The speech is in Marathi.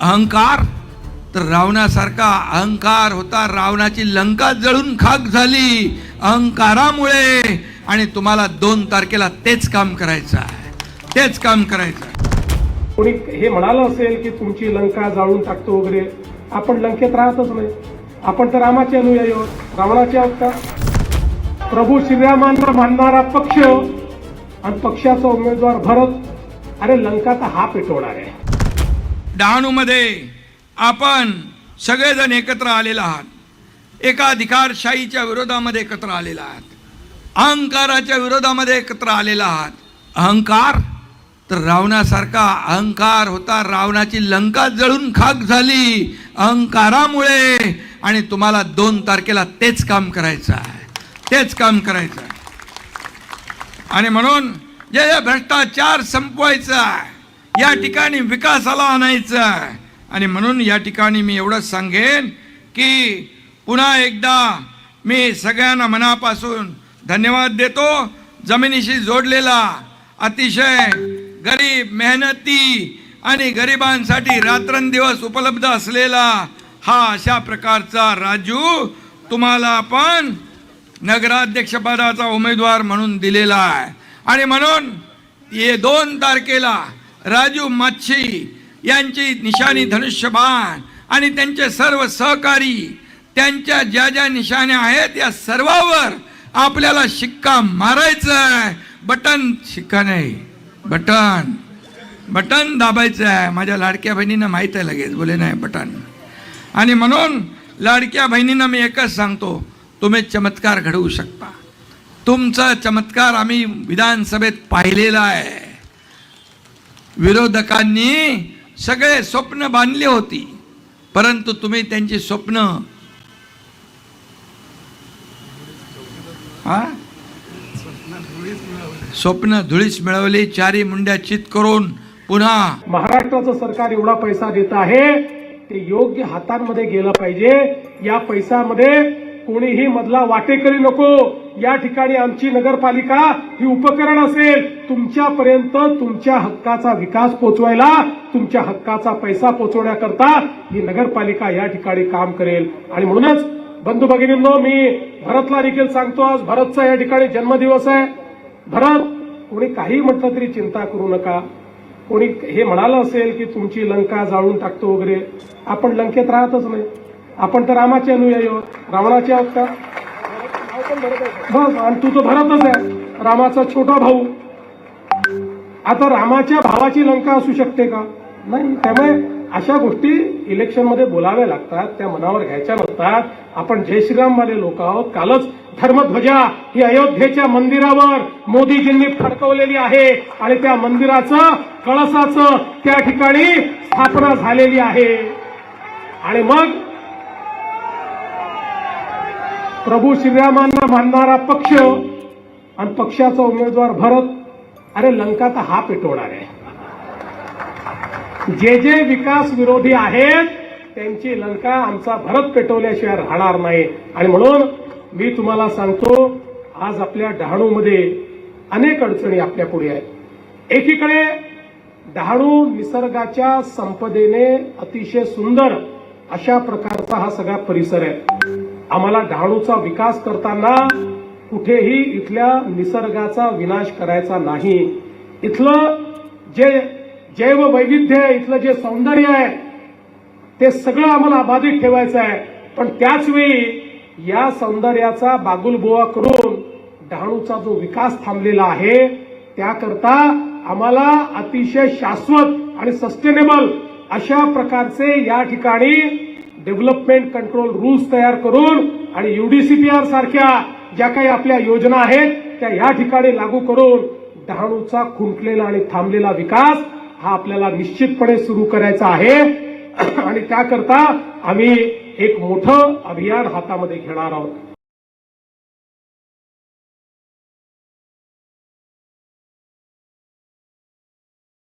अहंकार? तर रावणासारखा अहंकार होता रावणाची लंका जळून खाक झाली अहंकारामुळे. आणि तुम्हाला दोन तारखेला तेच काम करायचं आहे. तेच काम करायचं आहे. कोणी हे म्हणालं असेल की तुमची लंका जाळून टाकतो वगैरे आपण लंकेत राहतच नाही. आपण तर रामाचे अनुयायी आहोत. रावणाचे आहोत का? प्रभू श्रीरामांना मानणारा पक्ष आणि पक्षाचा उमेदवार भरत अरे लंका तर हा पेटवणार आहे. डहाणूमध्ये आपण सगळेजण एकत्र आलेला आहात. एकाधिकारशाहीच्या विरोधामध्ये एकत्र आलेला आहात. अहंकाराच्या विरोधामध्ये एकत्र आलेला आहात. अहंकार? तर रावणासारखा अहंकार होता रावणाची लंका जळून खाक झाली. अहंकारामुळे आणि तुम्हाला दोन तारखेला तेच काम करायचं आहे. तेच काम करायचं आहे. आणि म्हणून जे भ्रष्टाचार संपवायचा आहे या ठिकाणी विकासाला आणायचं आहे. आणि म्हणून या ठिकाणी मी एवढंच सांगेन की पुन्हा एकदा मी सगळ्यांना मनापासून धन्यवाद देतो. जमिनीशी जोडलेला अतिशय गरीब मेहनती आणि गरिबांसाठी रात्रंदिवस उपलब्ध असलेला हा अशा प्रकारचा राजू तुम्हाला पण नगराध्यक्षपदाचा उमेदवार म्हणून दिलेला आहे. आणि म्हणून ये दोन तारखेला राजू मच्छी यांची निशाणी धनुष्यबाण आणि त्यांचे सर्व सहकारी त्यांच्या ज्या ज्या निशाण्या आहेत या सर्वावर आपल्याला शिक्का मारायचा आहे बटन शिक्का नाही. बटन. बटन दाबायचं आहे माझ्या लाडक्या बहिणींना माहीत आहे लगेच. बोले नाही बटन. आणि म्हणून लाडक्या बहिणींना मी एकच सांगतो तुम्ही चमत्कार घडवू शकता. तुमचा चमत्कार आम्ही विधानसभेत पाहिलेला आहे. विरोधकांनी सगळे स्वप्न बांधली होती. परंतु तुम्ही त्यांची स्वप्न स्वप्न धुळीस मिळवली चारी मुंड्या चित करून पुन्हा महाराष्ट्राचं सरकार एवढा पैसा देत आहे ते योग्य हातांमध्ये गेलं पाहिजे. या पैशामध्ये कोणीही मधला वाटेकरी नको. या ठिकाणी आमची नगरपालिका ही उपकरण असेल. तुमच्यापर्यंत तुमच्या हक्काचा विकास पोचवायला तुमच्या हक्काचा पैसा पोचवण्याकरता ही नगरपालिका या ठिकाणी काम करेल. आणि म्हणूनच बंधू भगिनींनो मी भरतला देखील सांगतो आज भरतचा या ठिकाणी जन्मदिवस आहे. भरत कोणी काही म्हटलं तरी चिंता करू नका. कोणी हे म्हणालं असेल की तुमची लंका जाळून टाकतो वगैरे. आपण लंकेत राहतच नाही. आपण तर रामाचे अनुयायी आहोत. रावणाचे आहोत का? बस हो, आणि तू तो भरतच आहे. रामाचा छोटा भाऊ. आता रामाच्या भावाची लंका असू शकते का? नाही त्यामुळे अशा गोष्टी इलेक्शनमध्ये बोलाव्या लागतात त्या मनावर घ्यायच्या नसतात. आपण जय श्रीरामवाले लोक आहोत. कालच धर्मध्वजा ही अयोध्येच्या मंदिरावर मोदीजींनी फडकवलेली आहे. आणि त्या मंदिराचं कळसाचं त्या ठिकाणी स्थापना झालेली आहे. आणि मग प्रभू श्रीरामांना मानणारा पक्ष आणि पक्षाचा उमेदवार भरत अरे लंका तर हा पेटवणार आहे. जे जे विकास विरोधी आहेत त्यांची लंका आमचा भरत पेटवल्याशिवाय राहणार नाही. आणि म्हणून मी तुम्हाला सांगतो आज आपल्या डहाणूमध्ये अनेक अडचणी आपल्या पुढे आहेत. एकीकडे डहाणू निसर्गाच्या संपदेने अतिशय सुंदर अशा प्रकारचा हा सगळा परिसर आहे. आम्हाला डहाणूचा विकास करताना कुठेही इथल्या निसर्गाचा विनाश करायचा नाही. इथलं जे जैव वैविध्य आहे इथलं जे सौंदर्य आहे ते सगळं आम्हाला अबाधित ठेवायचं आहे. पण त्याचवेळी या सौंदर्याचा बागुलबोवा करून डहाणूचा जो विकास थांबलेला आहे त्याकरता आम्हाला अतिशय शाश्वत आणि सस्टेनेबल अशा प्रकारचे या ठिकाणी डेव्हलपमेंट कंट्रोल रूल्स तयार करून आणि युडीसीपीआर सारख्या ज्या काही आपल्या योजना आहेत त्या या ठिकाणी लागू करून डहाणूचा खुंटलेला आणि थांबलेला विकास हा आपल्याला निश्चितपणे सुरू करायचा आहे. आणि त्याकरता आम्ही एक मोठं अभियान हातामध्ये घेणार आहोत.